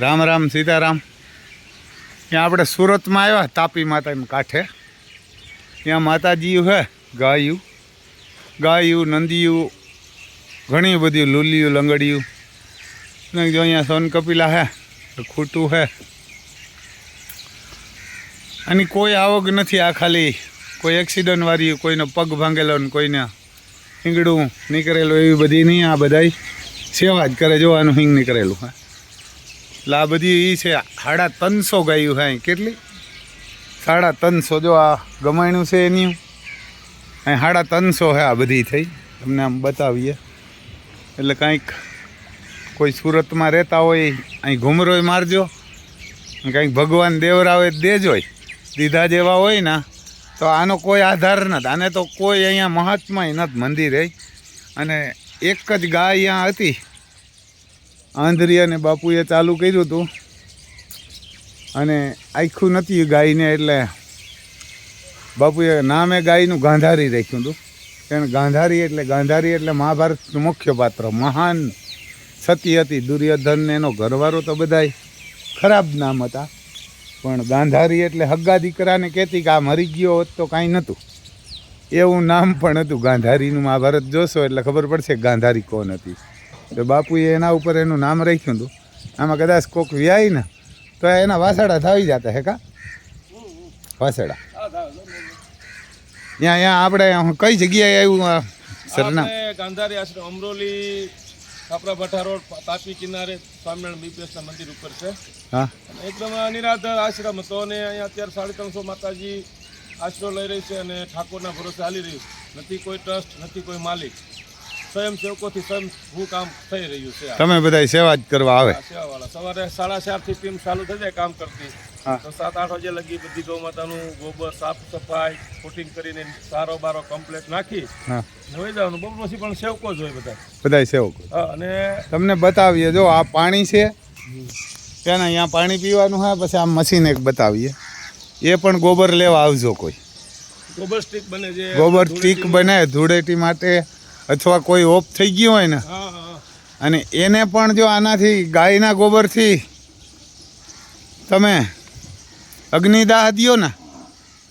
રામ રામ, સીતારામ. ત્યાં આપણે સુરતમાં આવ્યા, તાપી માતાના કાંઠે. ત્યાં માતાજી હે, ગાયું. ગાયું, નંદિયું, ઘણી બધી લુલિયું, લંગડિયું. ને જો અહીંયા સોન કપિલા હે ખૂટું હે. આની કોઈ આવક નથી આ ખાલી. કોઈ એક્સિડન્ટ વાળી કોઈનો પગ ભાંગેલો ને કોઈને હિંગડું નીકળેલું, એવી બધી નહીં આ બધાય. સેવા જ કરે, જોવાનું હિંગ નીકળેલું, હા. એટલે આ બધી એ છે, સાડા ત્રણસો ગાયું હે અહીં. કેટલી? સાડા ત્રણસો, જો આ ગમાયણું છે એની. અહીં સાડા ત્રણસો હે આ બધી થઈ. તમને આમ બતાવીએ. એટલે કાંઈક કોઈ સુરતમાં રહેતા હોય, અહીં ઘુમરોય મારજો. કાંઈક ભગવાન દેવરાવે દેજોય. દીધા જેવા હોય ને, તો આનો કોઈ આધાર નથી. આને તો કોઈ અહીંયા મહાત્માય નથી મંદિરે. અને એક જ ગાય અહીંયા હતી. આંધરી અને બાપુએ ચાલુ કર્યું હતું. અને આખું નથી ગાયને એટલે બાપુએ નામે ગાયનું ગાંધારી રાખ્યું હતું. કારણ ગાંધારી એટલે ગાંધારી એટલે મહાભારતનું મુખ્ય પાત્ર. મહાન સતી હતી, દુર્યોધનને એનો ઘરવાળો તો બધાય ખરાબ નામ હતા. પણ ગાંધારી એટલે હગ્ગા દીકરાને કહેતી કે આ મરી ગયો હોત તો કાંઈ નહોતું. એવું નામ પણ હતું. ગાંધારીનું મહાભારત જોશો એટલે ખબર પડશે ગાંધારી કોણ હતી. તો બાપુએ એના ઉપર એનું નામ રાખ્યું હતું. આમાં કદાચ કોક વ્યાય ને તો એના વાસડા થાવી જતા હે કા? વાસડા ત્યાં અહીંયા આપણે કઈ જગ્યાએ આવ્યું સરનામ? ગાંધારી આશ્રમ અમરોલી છાપરા ભઠા રોડ તાપી કિનારે સ્વામિનારાયણ બીપીએસના મંદિર ઉપર છે. હા. એકદમ નિરાધાર આશ્રમ હતો અને અહીંયા અત્યારે સાડી ત્રણસો માતાજી આશરો લઈ રહી છે અને ઠાકોરના ભરોસે હાલી રહી નથી કોઈ ટ્રસ્ટ નથી કોઈ માલિક. સ્વયંસેવકોથી સ્વયં હું કામ થઈ રહ્યું છે તમે બધા સેવા જ કરવા આવે. સેવાવાળા. સવારે સાડા ચારથી ટીમ ચાલુ થઈ જાય કામ કરતી. તો સાત આઠ વાગે લગી બધી ગૌ માતાનું ગોબર સાફ સફાઈ ફૂટિંગ કરીને સારો બારો કમ્પ્લેટ નાખી. જોઈ જવાનું બહુ પછી પણ સેવકો જ હોય બધા. બધા સેવકો. અને તમને બતાવીએ જો આ પાણી છે ત્યાં અહીંયા પાણી પીવાનું હોય પછી આમ મશીન એક બતાવીએ. એ પણ ગોબર લેવા આવજો કોઈ. ગોબર સ્ટીક બને છે ગોબર સ્ટીક બને ધૂળેટી માટે. અથવા કોઈ ઓફ થઈ ગયું હોય ને અને એને પણ જો આનાથી ગાયના ગોબરથી તમે અગ્નિદાહ દ્યો ને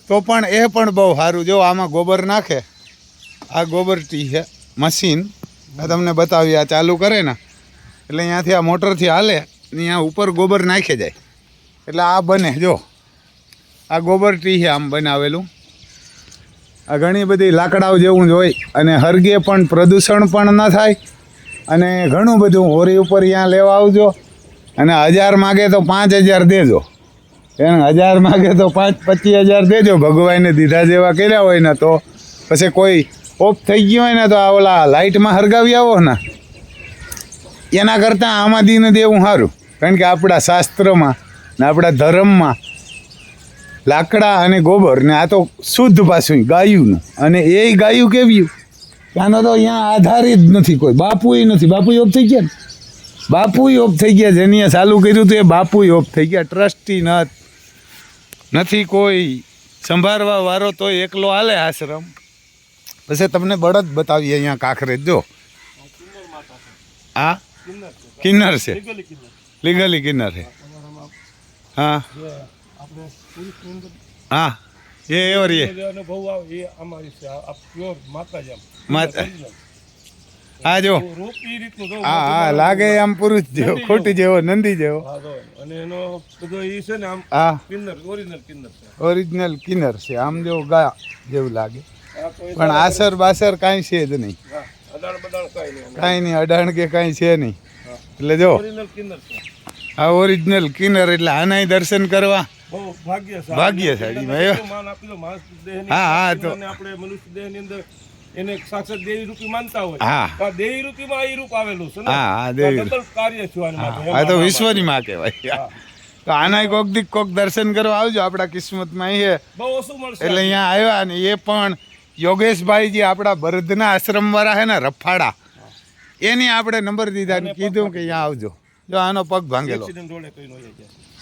તો પણ એ પણ બહુ સારું. જો આમાં ગોબર નાખે આ ગોબર ટી છે મશીન. આ તમને બતાવી આ ચાલુ કરે ને એટલે અહીંયાથી આ મોટરથી હાલે ને અહીંયા ઉપર ગોબર નાખી જાય. એટલે આ બને જો. આ ગોબર ટી છે આમ બનાવેલું. ઘણી બધી લાકડાઓ જેવું જ હોય અને હરગે પણ પ્રદૂષણ પણ ન થાય. અને ઘણું બધું હોરી ઉપર ત્યાં લેવા આવજો. અને હજાર માગે તો પાંચ હજાર દેજો. એને હજાર માગે તો પાંચ, પચીસ હજાર દેજો. ભગવાનને દીધા જેવા કર્યા હોય ને તો. પછી કોઈ ઓફ થઈ ગયો હોય ને તો આ ઓલા લાઇટમાં હરગાવી આવો ને. એના કરતાં આમાં દીને દેવું સારું. કારણ કે આપણા શાસ્ત્રમાં ને આપણા ધર્મમાં લાકડા અને ગોબર ને આ તો શુદ્ધ પાછું ગાયુંનું. અને એ ગાયું કેવ્યું? ત્યાંનો તો અહીંયા આધારિત નથી કોઈ. બાપુય નથી. બાપુ યોગ થઈ ગયા ને? બાપુય ઓફ થઈ ગયા જેની ચાલુ કર્યું હતું એ બાપુય ઓફ થઈ ગયા. ટ્રસ્ટી નથી. કોઈ. સંભાળવા વારો તો એકલો હાલે આશ્રમ. પછી તમને બળદ બતાવીએ અહીંયા કાંકરે. જો. હા? કિન્નર છે. લીગલી કિન્નર છે. હા. હા એ એવો જે અનુભવ આવે એ અમારી છે આ પ્યોર માતા જેમ. માતા. આ જો. રૂપ રીતનું જો હા હા લાગે આમ પુરુષ જેવો ખોટી જેવો નંદી જેવો. અને એનો બધો એ છે ને આમ હા. કિન્નર ઓરિજિનલ કિન્નર છે. ઓરિજિનલ કિન્નર છે. આમ જેવો ગા જેવું લાગે. પણ આસર બાસર કાંઈ છે જ નહીં. કાંઈ નહીં. અડાણ કે કાંઈ છે નહીં. એટલે જો. ઓરિજિનલ કિન્નર છે. આ ઓરિજિનલ કિન્નર એટલે આનાય દર્શન કરવા. ભાગ્યશાળી ભાઈ. હા, હા, તો- આપણે મનુષ્ય દેહની અંદર એને સાક્ષાત દેવી રૂપી માનતા હોય. હા. દેવી રૂપીમાં એ રૂપ આવેલું છે હા, હા, દેવી કાર્ય છે આની આ તો વિશ્વની માં કહેવાય. તો આનાય કોક દીક કોક દર્શન કરવા આવજો આપણા કિસ્મતમાં એ આવે. બહુ ઓછું મળશે એટલે અહીંયા આવ્યા ને એ પણ યોગેશભાઈ જે આપણા બરદના આશ્રમવાળા છે ને રફાડા. એની આપણે નંબર દીધા ને કીધું કે અહીંયા આવજો. જો આનો પગ ભાંગેલો.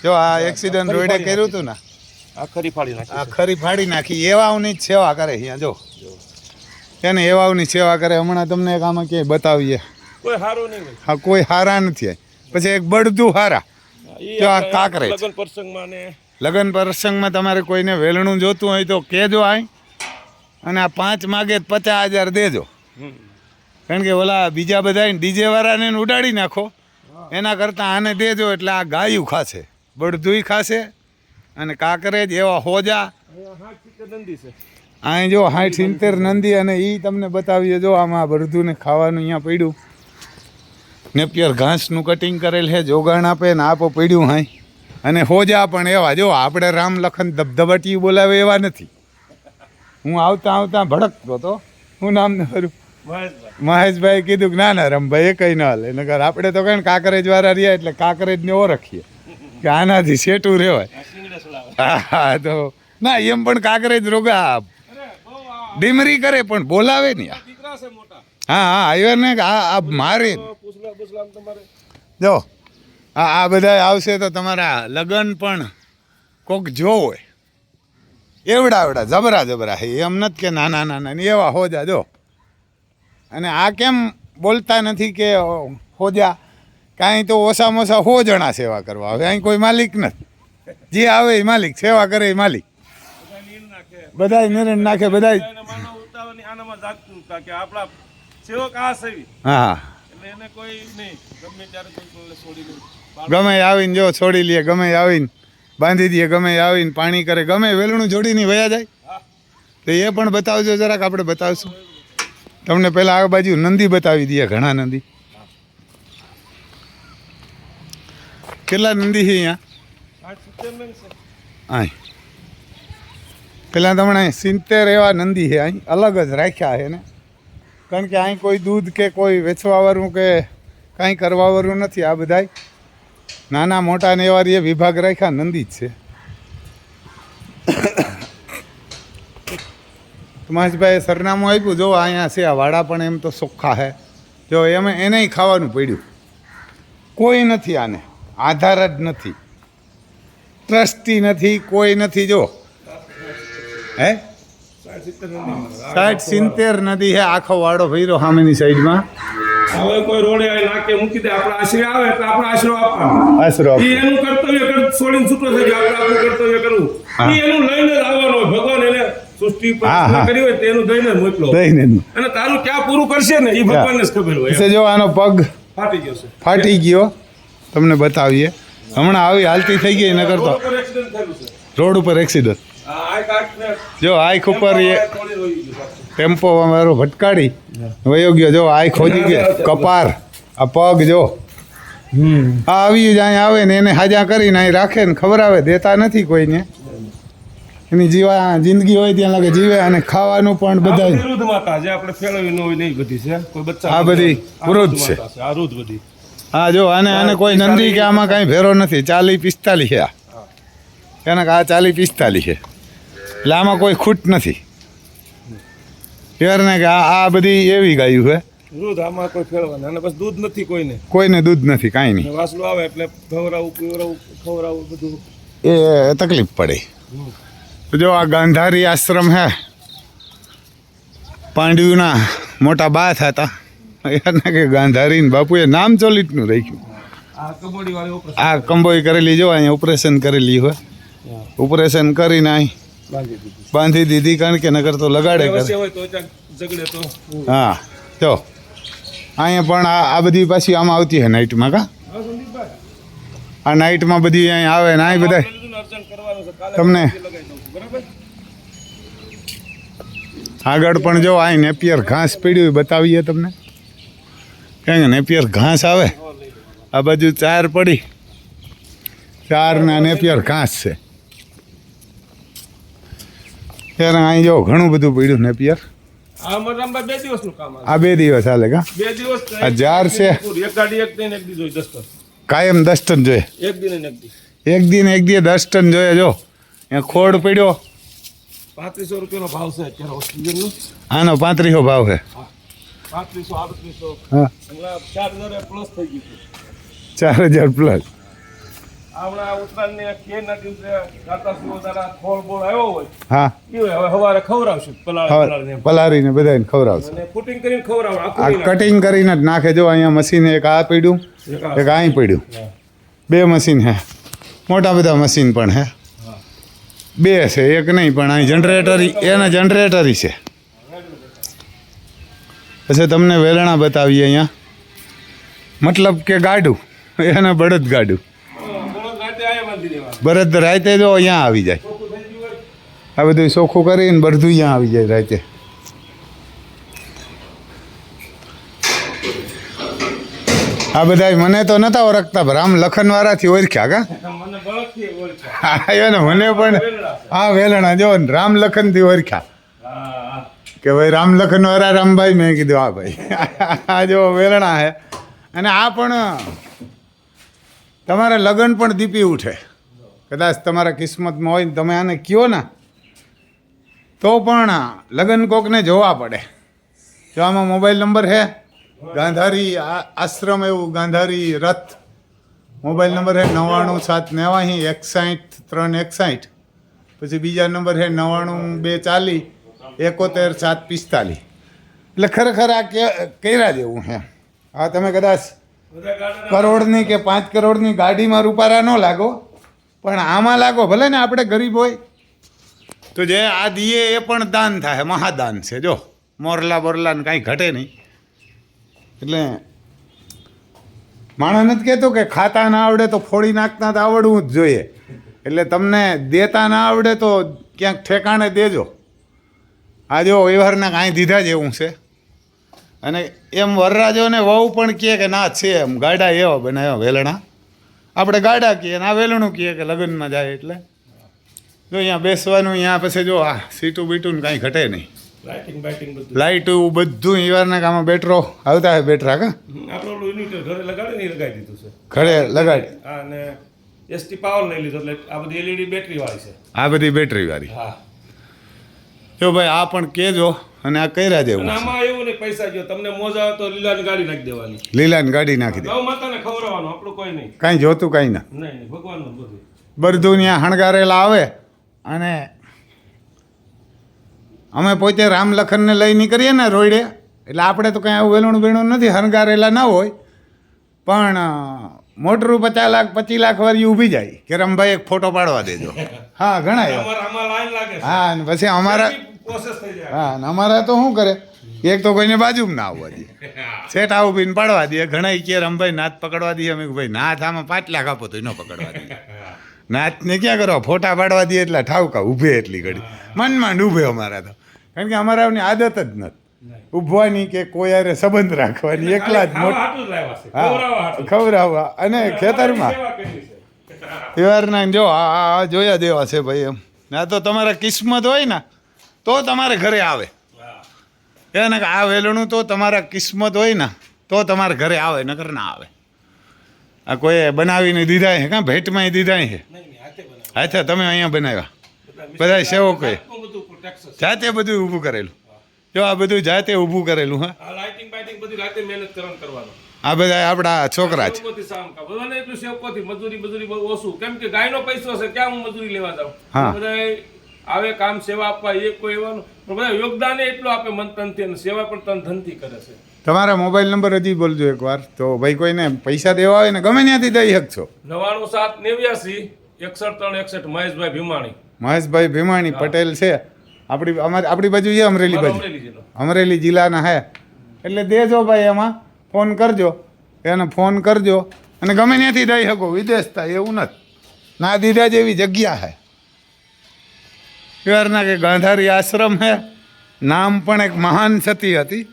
જો આ એક્સિડન્ટ રોડે કર્યું હતું ને. આ ખરી ફાડી નાખી આ ખરી ફાડી નાખી. એવાઓની જ સેવા કરે અહીંયા જો. એને એવાઓની સેવા કરે. હમણાં તમને એક આમાં ક્યાંય બતાવીએ. કોઈ હારો નહીં હા કોઈ હારા નથી પછી એક બળદું હારા. જો આ કાકરે લગ્ન પ્રસંગમાં ને લગ્ન પ્રસંગમાં તમારે કોઈને વેલણું જોતું હોય તો કહેજો આય. અને આ પાંચ માગે પચાસ હજાર દેજો. કારણ કે ઓલા બીજા બધા ડીજે વાળાને ઉડાડી નાખો. એના કરતાં આને દેજો એટલે આ ગાયું ખાશે. બળદુય ખાશે અને કાંકરેજ એવા હોજા. અહીં જો હાઠ સિત્તેર નંદી અને એ તમને બતાવીએ. જો આમાં બળદુને ખાવાનું અહીંયા પડ્યું. નેપિયર ઘાસનું કટિંગ કરેલ છે, જોગાણ આપે ને આપો પડ્યું હાઈ અને હોજા પણ એવા, જો આપણે રામ લખન ધબધબાટી બોલાવે એવા નથી. હું આવતા આવતા ભડકતો હતો હું નામ ને ખરું મહેશભાઈ મહેશભાઈ કીધું કે ના ના રમભાઈ એ કંઈ ના હાલે. નગર આપણે તો કઈ કાંકરેજ વાળા રહ્યા એટલે કાંકરેજને ઓળખીએ. કે આનાથી સેટું રહેવાય. હા તો ના એમ પણ કાંકરેજ રોગા ડીમરી કરે પણ બોલાવે મોટા. હા હા આવ્યો ને આ આ મારે જો આ આ બધા આવશે તો તમારા લગ્ન પણ કોક જો હોય એવડા એવડા જબરા જબરા એમ નથી કે નાના નાના ને એવા હોજા જો. અને આ કેમ બોલતા નથી કે હોજા? કાંઈ તો ઓછામાં ઓછા હો જણા સેવા કરવા આવે. અહીં કોઈ માલિક નથી. જે આવે એ માલિક સેવા કરે એ માલિક. બધા નિર્ણય નાખે બધા હા ગમે આવીને જો છોડી લે ગમે આવીને બાંધી દે ગમે આવીને પાણી કરે ગમે વેલણું જોડીને વયા જાય. તો એ પણ બતાવજો જરાક આપણે બતાવશું. તમને પહેલાં આ બાજુ નંદી બતાવી દઈએ ઘણા નંદી. કેટલા નંદી છે અહીંયા? અહીં પહેલાં તમને સિત્તેર એવા નંદી છે અહીં અલગ જ રાખ્યા છે ને. કારણ કે અહીં કોઈ દૂધ કે કોઈ વેચવાવાળું કે કાંઈ કરવાવાળું નથી આ બધાય. નાના મોટા ને એ વિભાગ રાખ્યા, નંદી જ છે. તમાશભાઈ સરનામું આપ્યું જો અહીંયા છે, આ વાડા પણ એમ તો સોખા છે. જો એમ એને ખાવાનું પડ્યું. કોઈ નથી આને. આધાર જ નથી. ટ્રસ્ટી નથી કોઈ નથી જો હે? સાઠ સિત્તેર નંદી હે આખો વાડો ભર્યો સામેની સાઈડમાં. હવે કોઈ રોડે નાકે મૂકી દે આપણા આશરે આવે એટલે આપણે આશરો આપવાનો. આશરો એનું કર્તવ્ય કર છોડીને છૂટો થઈ જાય આપણે આપણું કર્તવ્ય કરવું. હા. એનું લઈને જ આવવાનું ભગવાન એને સૃષ્ટિ પર હા, હા. કરી હોય તેનું દઈને મોકલો. દઈને અને તારું ક્યાં પૂરું કરશે ને? એ ભગવાનને જ ખબર હોય. જો આનો પગ ફાટી ગયો. તમને બતાવીએ. હમણાં આવી હાલતી થઈ ગઈ નકર તો. રોડ પર એક્સિડન્ટ થયેલું છે. રોડ ઉપર એક્સિડન્ટ આ આઈ કાટને જો આઈખ ઉપર એ. ટેમ્પો અમારો ભટકાડી વયો ગયો. જો આઈ ખોજી ગયો. કપાર. આ પગ જો. આ આવી જાય આવે ને એને હાજા કરીને અહીં રાખે ને ખબર આવે દેતા નથી કોઈને. એની જીવા જિંદગી હોય ત્યાં લાગે જીવે અને ખાવાનું પણ આ બધા જે આપણે ફેરવી હોય નહીં બધી છે. કોઈ બચ્ચા આ બધી વૃદ્ધ છે. આ વૃદ્ધ બધી. હા જો આને આને કોઈ નંદી કે આમાં કાંઈ ફેરો નથી. ચાલી પિસ્તાલીસ છે આ. એને આ ચાલી પિસ્તાલીસ છે. એટલે આમાં કોઈ ખૂટ નથી. ને કે આ આ બધી એવી ગાયું છે. દૂધ આમાં કોઈ ફેરવા અને બસ દૂધ નથી કોઈને. કોઈને દૂધ નથી કાંઈ નહીં. વાસલું આવે એટલે ખવરાવું પીવરાવું ખવરાવું બધું. એ તકલીફ પડે. તો જો આ ગાંધારી આશ્રમ હે પાંડ્યુના મોટા બા થતા એને કે ગાંધારી બાપુએ નામ ચોલીટનું રાખ્યું. આ કંબોઈ કરેલી જો અહીંયા ઓપરેશન કરેલી હોય. ઓપરેશન કરીને અહીં બાંધી દીધી. કારણ કે નગર તો લગાડે કરે હા જો. અહીંયા પણ આ બધી પાછી આમાં આવતી હે નાઇટમાં કા? આ નાઇટમાં બધી અહીં આવે ને અહીં બધા તમને- આગળ પણ જો અહીં નેપિયર ઘાસ પીડ્યું બતાવીએ તમને. કારણ કે નેપિયર ઘાસ આવે. આ બાજુ ચાર પડી. ચાર ના નેપિયર ઘાસ છે. ત્યારે અહીં જો ઘણું બધું પડ્યું નેપિયર. આ બે દિવસ હાલે કા? બે દિવસ આ જાર છે. એક ગાડી એક દિન એક દી જોઈ દસ ટન કાયમ દસ ટન જોઈએ. એક દિન એક દિન એક દિન દસ ટન જોઈએ જો. અહીંયા ખોડ પડ્યો. પાંત્રીસો રૂપિયાનો ભાવ છે અત્યારે આનો પાંત્રીસો ભાવ છે. પાંત્રીસો આડત્રીસો. હા. ચાર હજાર પ્લસ થઈ ગયું ચાર હજાર પ્લસ હમણાં ઉત્તરાયણની કેરના દિવસે દાતાશ્રીઓ દ્વારા ફોળ બોળ આવ્યો હોય હા. એ હવે પલાળને પલારીને બધાને અને કરીને ખવડાવ આ કટિંગ કરીને જ નાખે. જો અહીંયા મશીન એક આ પડ્યું. એક અહીં પડ્યું. બે મશીન હે. મોટા બધા મશીન પણ હે. બે છે એક નહીં પણ અહીં જનરેટરી એના જનરેટરી છે. પછી તમને વેલણા બતાવીએ અહીંયા. મતલબ કે ગાડું. એને બળદ ગાડું. બળદ રાતે જો અહીંયા આવી જાય. આ બધું ચોખ્ખું કરીને બધું અહીંયા આવી જાય રાતે. આ બધા મને તો નતા ઓળખતા, પણ રામ લખનવાળાથી ઓળખ્યા કા? હા મને પણ હા, વેલણા, જો, રામ લખનથી ઓળખ્યા. કે ભાઈ રામ લખન વાળા રામભાઈ મેં કીધું, હા ભાઈ. આ જો વેરણા હે. અને આ પણ, તમારા લગ્ન પણ દીપી ઉઠે. કદાચ તમારા કિસ્મતમાં હોય ને તમે આને કયો ને, તો પણ લગ્ન કોકને જોવા પડે. જો આમાં મોબાઈલ નંબર છે ગાંધારી આ- આશ્રમ એવું, ગાંધારી રથ. મોબાઈલ નંબર છે નવ્વાણું સાત નેવાહી એકસાઠ ત્રણ એકસાઠ પછી બીજા નંબર છે નવ્વાણું બે ચાલી. એકોતેર, સાત, પિસ્તાલીસ. એટલે ખરેખર આ કર્યા જેવું હે આ તમે કદાચ કરોડની કે પાંચ કરોડની ગાડીમાં રૂપારા ન લાગો, પણ આમાં લાગો, ભલે ને આપણે ગરીબ હોય. તો જે આ દીએ એ પણ દાન થાય, મહાદાન છે, જો. મોરલા બોરલાને કાંઈ ઘટે નહીં. એટલે માણસ નથી કહેતો કે ખાતા ના આવડે તો ફોડી નાખતા તો આવડવું જ જોઈએ. એટલે તમને દેતા ના આવડે તો ક્યાંક ઠેકાણે દેજો. આ જો વ્યવહારના કાંઈ દીધા જેવું છે. અને એમ વરરાજોને વહુ પણ કહે કે ના છે એમ. ગાડા એવા બનાવ્યા વેલણા. આપણે ગાડા કહીએ ને આ વેલણું કહીએ કે લગ્નમાં જાય એટલે. જો અહીંયા બેસવાનું અહીંયા પછી જો આ સીટું બીટું ને કાંઈ ઘટે નહીં. લાઇટ બધું. ઈવારના કામમાં બેટરો આવતા હોય બેટરા કા? ઘરે લગાડી દીધું છે. ઘરે લગાડી. અને એસટી પાવર લઈ લીધો એટલે આ બધી એલઈડી બેટરી વાળી છે. આ બધી બેટરી વાળી. હા. જો ભાઈ આ પણ કહેજો અને આ કર્યા જેવું. આમાં એવું નહીં પૈસા જો તમને મોજા આવે તો લીલાની ગાડી નાખી દેવાની. લીલાની ગાડી નાખી દે. માતાને ખવડાવવાનું આપણું કોઈ નહીં. કાંઈ જોતું કાંઈ ના. નહીં ભગવાનનું બધું. બધું ત્યાં હણગારેલા આવે અને અમે પોતે રામ લખનને લઈ નીકળીએ ને રોડે એટલે આપણે તો કંઈ આવું વેલણું બેણું નથી હણગારેલા ના હોય. પણ મોટરું પચાસ લાખ પચીસ લાખ વાળી ઊભી જાય. કે રમભાઈ એક ફોટો પાડવા દેજો. હા ઘણા હા અને પછી અમારા હા અમારા તો શું કરે? એક તો કોઈને બાજુમાં ના આવવા દે. સેટ આવું બીને પાડવા દે. ઘણા કે રમભાઈ નાથ પકડવા દઈએ અમે ભાઈ નાથ આમાં પાંચ લાખ આપો તો ન પકડવા દઈએ નાથને ક્યાં કરો? ફોટા પાડવા દઈએ એટલે ઠાવકા ઊભે એટલી ઘડી. મનમાં ઊભે અમારા તો. કારણ કે અમારાની આદત જ નથી. ઊભવાની કે કોઈ યારે સંબંધ રાખવાની એકલા જ મોટ ખવડાવવા અને ખેતરમાં તહેવારના જો આ જોયા દેવા છે ભાઈ એમ. ના તો તમારા કિસ્મત હોય ને તો તમારે ઘરે આવે. એને આ વેલણું તો તમારા કિસ્મત હોય ને તો તમારે ઘરે આવે નકર ના આવે. આ કોઈ બનાવીને દીધા છે કાં? ભેટમાં દીધા છે હાથે તમે અહીંયા બનાવ્યા. બધા બધા સેવકોએ બધું છે. જાતે બધું ઊભું કરેલું. જો આ બધું જાતે ઊભું કરેલું હા. આ બધી બધા આપણા છોકરા. બધાને એટલું સેવકોથી મજૂરી મજૂરી ઓછું. કેમ કે ગાયનો પૈસો છે ક્યાં હું મજૂરી લેવા જાઉં? હા. આવે કામ સેવા આપવા એ કોઈ એવાનું પણ બધા યોગદાન એટલું આપે મન તનથી અને સેવા પણ તન ધનથી કરે છે. તમારા મોબાઈલ નંબર હજી બોલજો એકવાર. તો ભાઈ કોઈને પૈસા દેવા હોય ને ગમે ત્યાંથી દઈ શકશો. નવાણું સાત નેવ્યાસી એકસઠ ત્રણ એકસઠ મહેશભાઈ ભીમાણી. મહેશભાઈ ભીમાણી પટેલ છે. આપણી અમારી આપણી બાજુ છે અમરેલી બાજુ. અમરેલી જિલ્લાના હે. એટલે દેજો ભાઈ એમાં. ફોન કરજો. એને ફોન કરજો. અને ગમે ત્યાંથી દઈ શકો. વિદેશ થાય એવું નથી. ના દીધા જેવી જગ્યા હે. પ્યારના કે ગાંધારી આશ્રમ હે નામ પણ એક મહાન સતી હતી.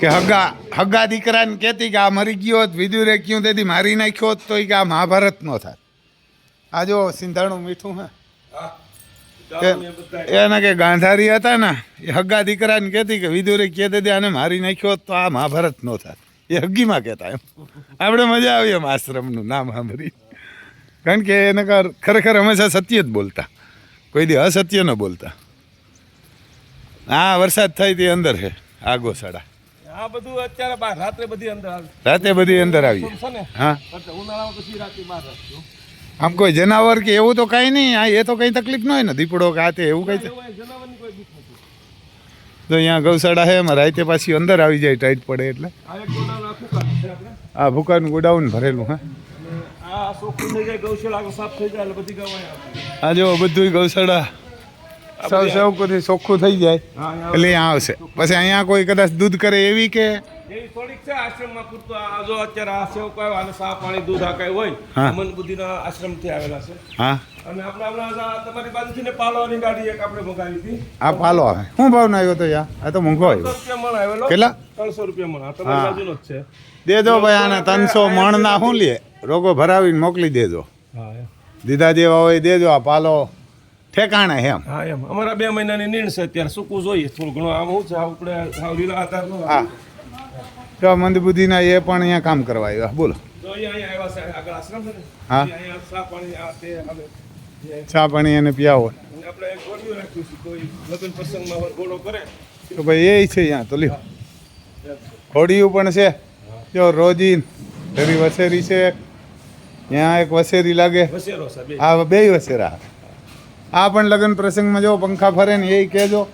કે હગા હગા દીકરાને કહેતી કે આ મરી ગયો હોત વિદુરે ક્યું તેથી મારી નાખ્યો હોત તો કે આ મહાભારત નો થાય. આ જો સિંધાણું મીઠું હે. એને કે ગાંધારી હતા ને એ હગ્ગા દીકરાને કહેતી કે વિદુરે કહે દેતી આને મારી નાખ્યો હોત તો આ મહાભારત નો થાય. એ હગ્ગીમાં કહેતા એમ. આપણે મજા આવી એમ આશ્રમનું નામ સાંભળી કારણ કે એને ખરેખર હંમેશા સત્ય જ બોલતા. કોઈ દી અસત્ય ન બોલતા. હા વરસાદ થાય તે અંદર છે આ ગોસાડા આ બધું અત્યારે બહાર રાત્રે બધી અંદર આવે. રાતે બધી અંદર આવી હા. ઉનાળામાં પછી રાતે બહાર રાખજો. આમ કોઈ જનાવર કે એવું તો કાંઈ નહીં આ એ તો કંઈ તકલીફ ન હોય ને દીપડો કે આ તે એવું કંઈ તો અહીંયા ગૌશાળા છે એમાં રાતે પાછી અંદર આવી જાય ટાઈટ પડે એટલે. આ ભૂકાનું ગોડાઉન ભરેલું હા. આ જો બધું ગૌશાળા. સૌ સૌથી ચોખ્ખું થઈ જાય એટલે અહીંયા આવશે. પછી અહીંયા કોઈ કદાચ દૂધ કરે એવી કે? આ જો અત્યારે આ સેવકો આવ્યા અને દૂધ આ કાંઈ હોય મન બુદ્ધિના આશ્રમથી આવેલા છે. અને આપણે તમારી બાજુથી ને પાલવાની ગાડી એક આપણે મંગાવી હતી. આ પાલો આવે. શું ભાવનો આવ્યો તો યાર આ તો મોંઘો આવ્યો. મણ કેટલા? ત્રણસો રૂપિયા મણ. છે. દેજો ભાઈ આને ત્રણસો મણના શું લે? રોગો ભરાવીને મોકલી દેજો. દીધા જેવા હોય દેજો આ પાલો ઠેકાણે એમ. હા એમ. અમારા બે મહિનાની નીણ છે અત્યારે સૂકું જોઈએ થોડું ઘણું. આમ શું છે આપણે સાવ લીલા આધાર હા. તો મંદબુદ્ધિના એ પણ અહીંયા કામ કરવા આવ્યા. બોલો. હા. ચા પાણી એને પીવો તો ભાઈ એ છે અહીંયા તો લ્યો. ઘોડિયું પણ છે. જો રોજી રવિ વસેરી છે ત્યાં એક વસેરી લાગે. આ બે. વસેરા. આ પણ લગ્ન પ્રસંગમાં જો પંખા ફરે ને એ કહેજો.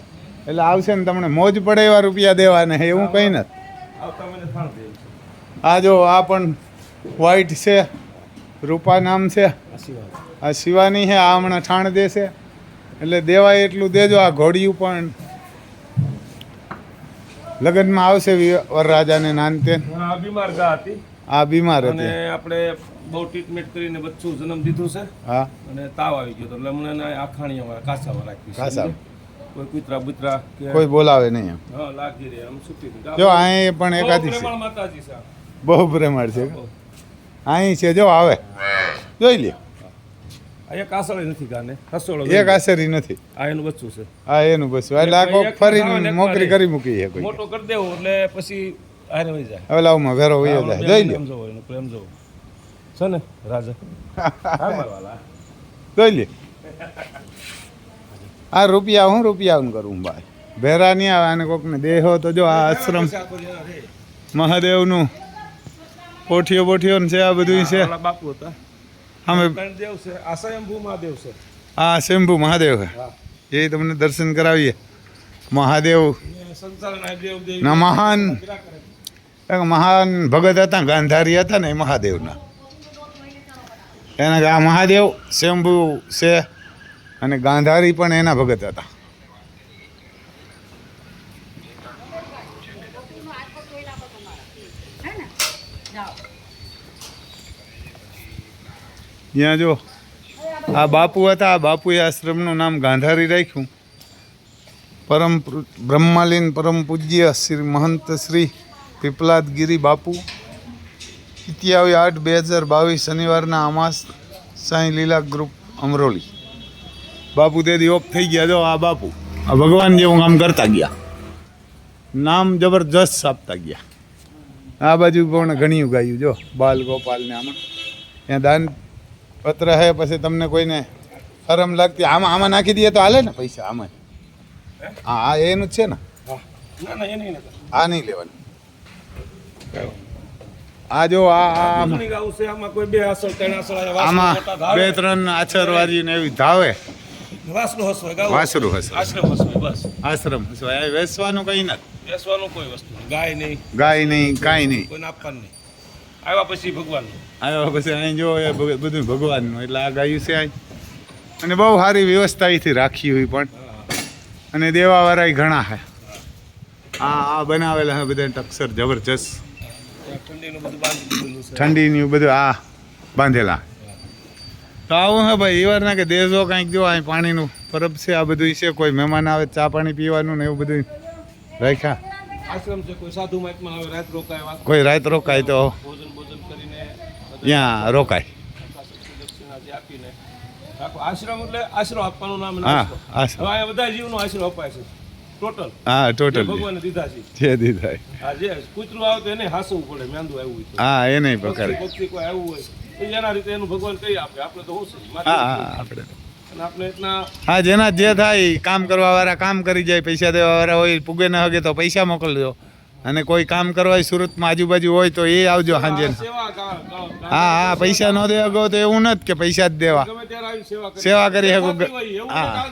એટલે આવશે ને તમને મોજ પડે એવા રૂપિયા દેવાને હે એવું કંઈ નથી. આ જો આ પણ વ્હાઈટ છે રૂપા નામ છે. આ શિવાની. છે આ હમણાં ઠાણ દેશે. એટલે દેવાય એટલું દેજો આ ઘોડિયું પણ લગ્નમાં આવશે વરરાજાને નાનતે બીમાર હતી. આ બીમાર અને આપણે બહુ ટ્રીટમેન્ટ કરીને બચ્ચું જન્મ દીધું છે. હા. અને તાવ આવી ગયો તો એટલે હમણાં આખાણી આખાણીયામાં કાસામાં રાખી કાસા. કોઈ કૂતરા બુતરા કોઈ બોલાવે નહીં હા લાગી રહે. આમ સુતી જો અહીં પણ એકાદી છે. માતાજી છે બહુ પ્રેમાળ છે. અહીં છે જો આવે. જોઈ લે. આ એક આસળે નથી કાને હસોળો એક આશરી નથી. આ એનું બચ્ચું છે. આ એનું બચ્ચું. એટલે આ કોક ફરીને મોકરી કરી મૂકી છે કોઈ. મોટો કરી દેવો એટલે પછી આરે વહી જાય. હવે લાવમાં વેરો વહી જાય. જોઈ લે સમજો એનો પ્રેમ જો છે ને રાજા? હા મારવાલા જોઈ લે આ રૂપિયા હું રૂપિયા કરું ભાઈ? ભેરા નહીં આવે અને કોકને દેહો તો જો આ આશ્રમ. મહાદેવનું નું બોઠીઓ પોઠિયો છે આ બધું છે. બાપુ હતા. અમે દેવ છે. આ સ્વયંભૂ મહાદેવ છે. આ શંભુ મહાદેવ છે. એ તમને દર્શન કરાવીએ. મહાદેવ. ને મહાન. મહાન ભગત હતા, ગાંધારી હતા ને એ મહાદેવના. એના આ મહાદેવ શંભુ છે અને ગાંધારી પણ એના ભગત હતા. ત્યાં જો આ બાપુ હતા, આ બાપુએ આશ્રમનું નામ ગાંધારી રાખ્યું. પરમ બ્રહ્માલીન પરમ પૂજ્ય શ્રી મહંત શ્રી પીપલાદગીરી બાપુ ઇતિહાવી આઠ બે હજાર બાવીસ શનિવારના અમાસ સાંઈ લીલા ગ્રુપ અમરોલી. બાપુ તેથી ઓફ થઈ ગયા. જો આ બાપુ આ ભગવાન જેવું કામ કરતા ગયા. નામ જબરજસ્ત આપતા ગયા. આ બાજુ પણ ઘણી ઉગાયું જો બાલ ગોપાલને આમાં. ત્યાં દાન પત્ર હે પછી તમને કોઈને શરમ લાગતી. આમાં આમાં નાખી દઈએ તો હાલે ને પૈસા આમાં. હા? હા એનું જ છે ને? હા. નહીં લેવાનું. આ જો આ આમાં- બે ત્રણ આચરવારી ને એવી ધાવે. હસવાય. વાસરું આશ્રમ હસવાય બસ. આશ્રમ હશે આ વેચવાનું કઈ નથી બેસવાનું કોઈ વસ્તુ નહીં. ગાય નહીં. ગાય નહીં કાંઈ નહીં. કોઈને આપવાનું નહીં. આવ્યા પછી ભગવાન. આવ્યા પછી અહીં જો એ બધું ભગવાનનું એટલે આ ગાયું છે અહીં. અને બહુ સારી વ્યવસ્થા અહીંથી રાખી હોય પણ. અને દેવાવાળા ઘણા છે. આ આ બનાવેલા છે બધા ટક્સર જબરજસ્ત. ઠંડીનું બધું બાંધી દીધેલું છે. ઠંડીની બધું આ બાંધેલા. તો આવું હે ભાઈ એ વાર ના કે દેજો કાંઈક જો અહીં પાણીનું પરબ છે આ બધું છે કોઈ મહેમાન આવે ચા પાણી પીવાનું ને એવું બધું રાખ્યા. આશ્રમ છે કોઈ સાધુ મહાત્મા આવે રાત રોકાય કોઈ રાત રોકાય તો ભોજન ભોજન કરીને ત્યાં રોકાય. આશ્રમ એટલે આશરો આપવાનું નામ હા આ બધા જીવનો આશરો અપાય છે. ટોટલ હા ટોટલ ભગવાને દીધા છે. જે દીધા આ જે કૂતરું આવે તો એને હાસવું પડે મેંદુ આવ્યું હોય હા એ નહીં પકડે. પક્ષી કોઈ આવ્યું હોય તો એના રીતે એનું ભગવાન કહી આપે. આપણે તો હોશું. હા હા આપણે હા જેના જે થાય કામ કરવા વાળા કામ કરી જાય પૈસા દેવા વાળા હોય પૂગે ન હગે તો પૈસા મોકલજો. અને કોઈ કામ કરવા સુરતમાં આજુબાજુ હોય તો એ આવજો સાંજે. ગા- ગા- ગા- હા હા પૈસા ન દેવા ગયો તો એવું નથી કે પૈસા જ દેવા. સેવા કરી શકો. હા.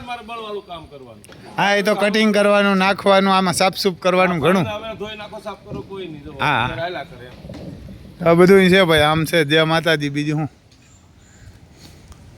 કરવાનું. હા એ તો કટિંગ કરવાનું નાખવાનું આમાં સાફસૂફ કરવાનું ઘણું. સાફ કરો કોઈ નહીં. જો હા. આ બધું છે ભાઈ આમ છે જય માતાજી બીજું શું?